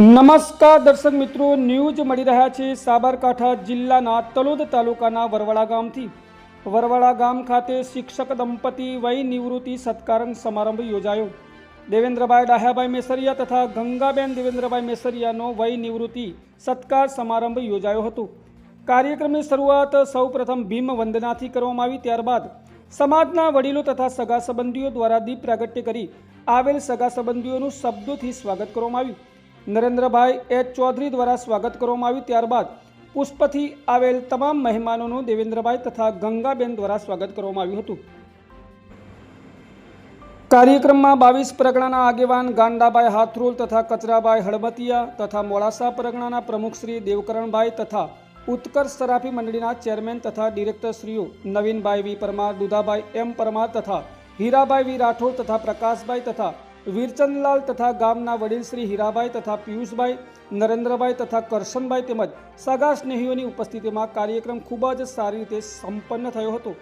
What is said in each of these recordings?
નમસ્કાર દર્શક મિત્રો, ન્યૂઝ મળી રહ્યા છે સાબરકાંઠા જિલ્લાના તલોદ તાલુકાના વરવાડા ગામથી. વરવાડા ગામ ખાતે શિક્ષક દંપતી વય નિવૃત્તિ સત્કારણ સમારંભ યોજાયો. દેવેન્દ્રભાઈ ડાહ્યાભાઈ મેસરિયા તથા ગંગાબેન દેવેન્દ્રભાઈ મેસરિયાનો વય નિવૃત્તિ સત્કાર સમારંભ યોજાયો હતો. કાર્યક્રમની શરૂઆત સૌપ્રથમ ભીમ વંદનાથી કરવામાં આવી, ત્યારબાદ સમાજના વડીલો તથા સગા સંબંધીઓ દ્વારા દીપ પ્રાગટ્ય કરી, આવેલ સગા સંબંધીઓનું શબ્દોથી સ્વાગત કરવામાં આવ્યું. નરેન્દ્રભાઈ એચ ચૌધરી દ્વારા સ્વાગત કરવામાં આવ્યું. ત્યારબાદ પુષ્પથી આવેલ તમામ મહેમાનોનું દેવેન્દ્રભાઈ તથા ગંગાબેન દ્વારા સ્વાગત કરવામાં આવ્યું હતું. કાર્યક્રમમાં બાવીસ પરગણાના આગેવાન ગાંડાભાઈ હાથરોલ તથા કચરાભાઈ હળબતિયા તથા મોડાસા પરગણાના પ્રમુખ શ્રી દેવકરણભાઈ તથા ઉત્કર્ષ સરાફી મંડળીના ચેરમેન તથા ડિરેક્ટરશ્રીઓ નવીનભાઈ વી પરમાર, દુધાભાઈ એમ પરમાર તથા હીરાભાઈ વી રાઠોડ તથા પ્રકાશભાઈ તથા વીરચંદલાલ તથા ગામના વડીલ શ્રી હીરાભાઈ તથા પિયુષભાઈ, નરેન્દ્રભાઈ તથા કરશનભાઈ તેમજ સગા સ્નેહીઓની ઉપસ્થિતિમાં કાર્યક્રમ ખૂબ જ સારી રીતે સંપન્ન થયો હતો.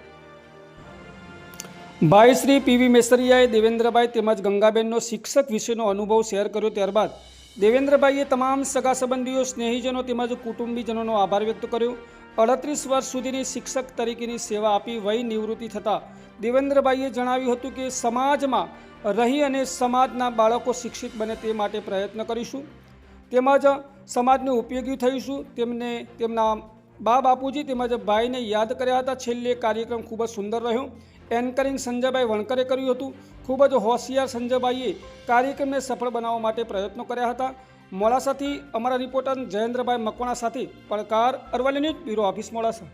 ભાઈ શ્રી પીવી મેસરિયાએ દેવેન્દ્રભાઈ તેમજ ગંગાબેનનો શિક્ષક વિશેનો અનુભવ શેર કર્યો ત્યારબાદ દેવેન્દ્રભાઈએ તમામ સગા સંબંધીઓ, સ્નેહીજનો તેમજ કુટુંબીજનોનો આભાર વ્યક્ત કર્યો. અડત્રીસ વર્ષ સુધીની શિક્ષક તરીકેની સેવા આપી વય નિવૃત્તિ થતાં દેવેન્દ્રભાઈએ જણાવ્યું હતું કે સમાજમાં રહી અને સમાજના બાળકો શિક્ષિત બને તે માટે પ્રયત્ન કરીશું. તેમજ સમાજને ઉપયોગી થઈશું. તેમને તેમના બા બાપુજી તેમજ ભાઈને યાદ કર્યા હતા. છેલ્લે કાર્યક્રમ ખૂબ જ સુંદર રહ્યો. એન્કરિંગ સંજયભાઈ વણકરે કર્યું હતું. ખૂબ જ હોશિયાર સંજયભાઈએ કાર્યક્રમને સફળ બનાવવા માટે પ્રયત્નો કર્યા હતા. મોડાસાથી અમારા રિપોર્ટર જયેન્દ્રભાઈ મકવાણા સાથે પડકાર Aravalli news bureau office Modasa.